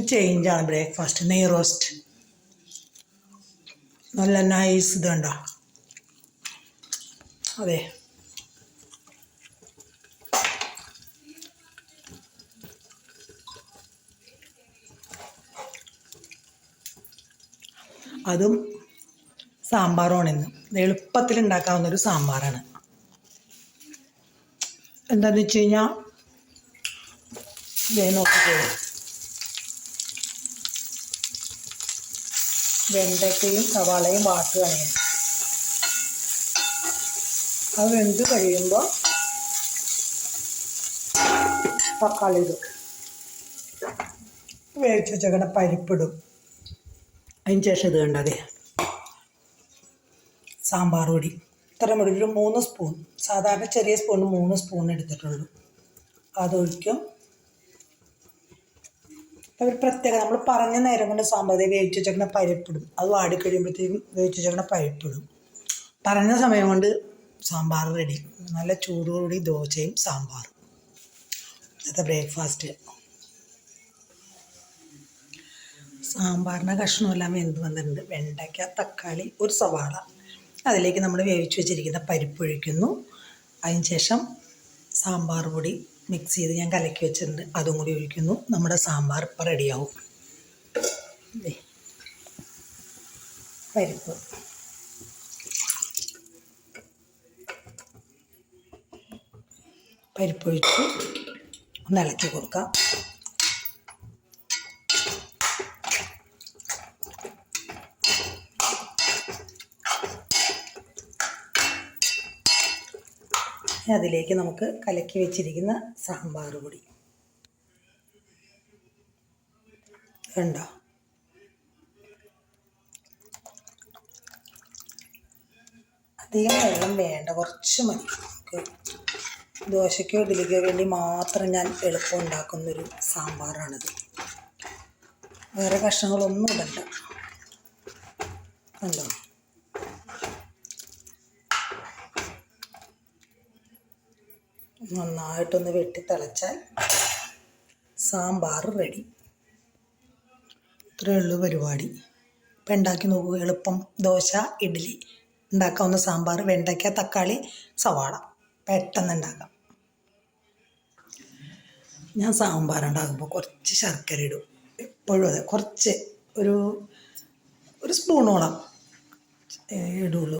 ചേഞ്ചാണ് breakfast നെയ് roast നല്ല nice ഇത് കണ്ടോ? അതെ. അതും സാമ്പാറുമാണ് ഇന്ന്. എളുപ്പത്തിൽ ഉണ്ടാക്കാവുന്ന ഒരു സാമ്പാറാണ്. എന്താന്ന് വെച്ച് കഴിഞ്ഞാൽ വെണ്ടയ്ക്കയും സവാളയും വാട്ടുകയാണ് ഞാൻ അത് വെന്ത് കഴിയുമ്പോൾ തക്കാളി ഇടും. വേവിച്ച് വെച്ചേക്കണ പരിപ്പിടും അതിന് ശേഷം ഇത് കണ്ടതേ സാമ്പാർ പൊടി. ഇത്ര ഒരു മൂന്ന് സ്പൂൺ. സാധാരണ ചെറിയ സ്പൂണിന് മൂന്ന് സ്പൂൺ എടുത്തിട്ടുള്ളൂ. അതൊഴിക്കും. ഒരു പ്രത്യേക നമ്മൾ പറഞ്ഞ നേരം കൊണ്ട് സാമ്പാർ വേവിച്ച് വെച്ചേക്കണ പരിപ്പിടും. അത് വാടി കഴിയുമ്പോഴത്തേക്കും വേവിച്ച് വെച്ചേക്കണ പരിപ്പിടും. പറഞ്ഞ സമയം കൊണ്ട് സാമ്പാർ റെഡി നല്ല ചൂടോടുകൂടി ദോശയും സാമ്പാറും. ഇന്നത്തെ ബ്രേക്ക്ഫാസ്റ്റ് സാമ്പാറിന്റെ കഷ്ണമെല്ലാം വെന്ത് വന്നിട്ടുണ്ട്. വെണ്ടയ്ക്ക തക്കാളി ഒരു സവാള. അതിലേക്ക് നമ്മൾ വേവിച്ച് വെച്ചിരിക്കുന്ന പരിപ്പ് ഒഴിക്കുന്നു. അതിന് ശേഷം സാമ്പാർ പൊടി മിക്സ് ചെയ്ത് ഞാൻ കലക്കി വെച്ചിട്ടുണ്ട്. അതും കൂടി ഒഴിക്കുന്നു. നമ്മുടെ സാമ്പാർ ഇപ്പം റെഡിയാവും. പരിപ്പ്. പരിപ്പൊഴിച്ച് ഒന്ന് ഇളക്കി കൊടുക്കാം. അതിലേക്ക് നമുക്ക് കലക്കി വെച്ചിരിക്കുന്ന സാമ്പാർ പൊടി. കണ്ടോ? അധികം വെള്ളം വേണ്ട കുറച്ച് മതി. നമുക്ക് ദോശയ്ക്കോ ഇഡ്ഡലിക്കോ വേണ്ടി മാത്രം ഞാൻ എളുപ്പം ഉണ്ടാക്കുന്നൊരു സാമ്പാറാണിത്. വേറെ കഷ്ണങ്ങളൊന്നും ഇടണ്ട. കണ്ടോ? നന്നായിട്ടൊന്ന് വെട്ടി തിളച്ചാൽ സാമ്പാർ റെഡി ഇത്രയേ ഉള്ളൂ പരിപാടി. ഇപ്പം ഉണ്ടാക്കി നോക്കുക എളുപ്പം. ദോശ ഇഡ്ഡലി. ഉണ്ടാക്കാവുന്ന സാമ്പാർ വെണ്ടയ്ക്ക തക്കാളി സവാള. പെട്ടെന്ന് ഉണ്ടാക്കാം. ഞാൻ സാമ്പാർ ഉണ്ടാക്കുമ്പോൾ കുറച്ച് ശർക്കര ഇടും. എപ്പോഴും അതെ കുറച്ച്. ഒരു ഒരു സ്പൂണോളം ഇടുള്ളൂ.